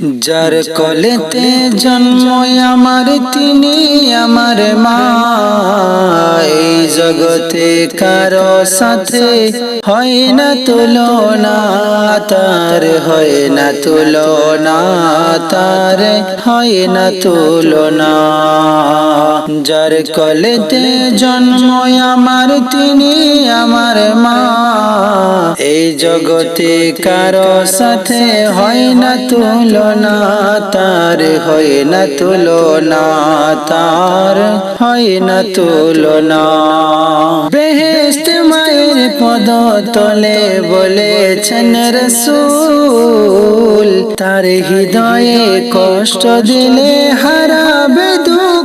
যার কলেতে জন্ম আমার তিনি, আমার মা। এই জগতে কারও সাথে হয় না তুলনা, তার হয় না তুলনা, তার হয় না তুলনা। যার কলেতে জন্ম আমার তিনি, আমার মা। এই জগতে কারও সাথে হয় না তুলনা, তার হয় না তুলনা, তার হয় না তুলনা। বেহেস্ত মায়ের পদ তলে বলেছেন রসুল, তার হৃদয়ে কষ্ট দিলে হারাবে দুঃখ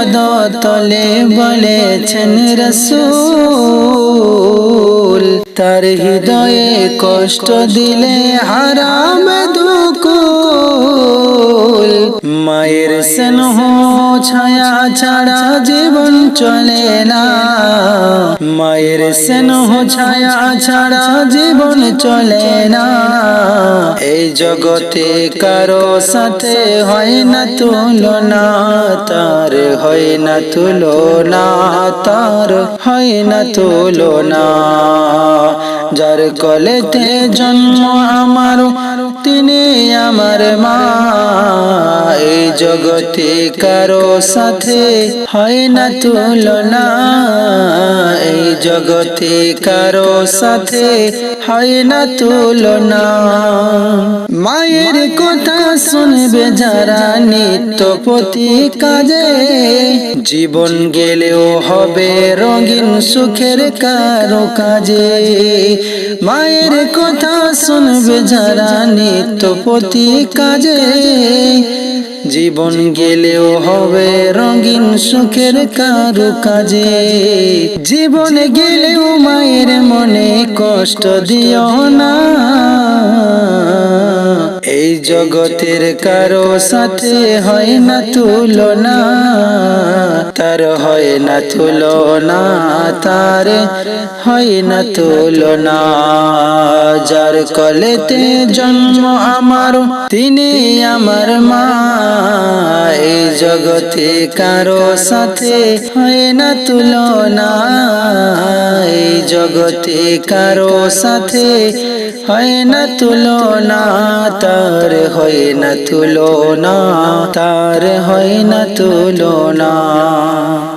মায়ের পদ তলে বলেছেন রসুল, তার হৃদয়ে কষ্ট দিলে হারাম দুঃখ মায়ের স্নেহ ছায়া ছাড়া জীবন চলে না। মায়ের স্নেহ ছায়া ছাড়া জীবন চলে না। এই জগতে কারও সাথে হয় না তুলনা। তার হয় না তুলো না তার হয় না তুলো না যার কলেতে জন্ম আমার, তিনি আমার মা। জগতে কারও সাথে হয় না তুলনা। এই জগতে কারও সাথে হয় না তুলনা। মায়ের কথা শুনবে যারা নিত্য প্রতি কাজে, জীবন গেলেও হবে রঙিন সুখের কারও কাজে। মায়ের কথা শুনবে যারা নিত্য প্রতি কাজে জীবন গেলেও হবে রঙিন সুখের কারু কাজে। জীবন গেলেও মায়ের মনে কষ্ট দিও না। জগতের কারও সাথে হয় না তুলনা, তার হয় না তুলনা, তার হয় না তুলনা। যার কলেতে জন্ম আমার, তিনি আমার মা। এই জগতে কারও সাথে হয় না তুলনা, এই জগতে কারও সাথে হয় না তুলনা, তার হয় না তুলনা তার হয় না তুলনা।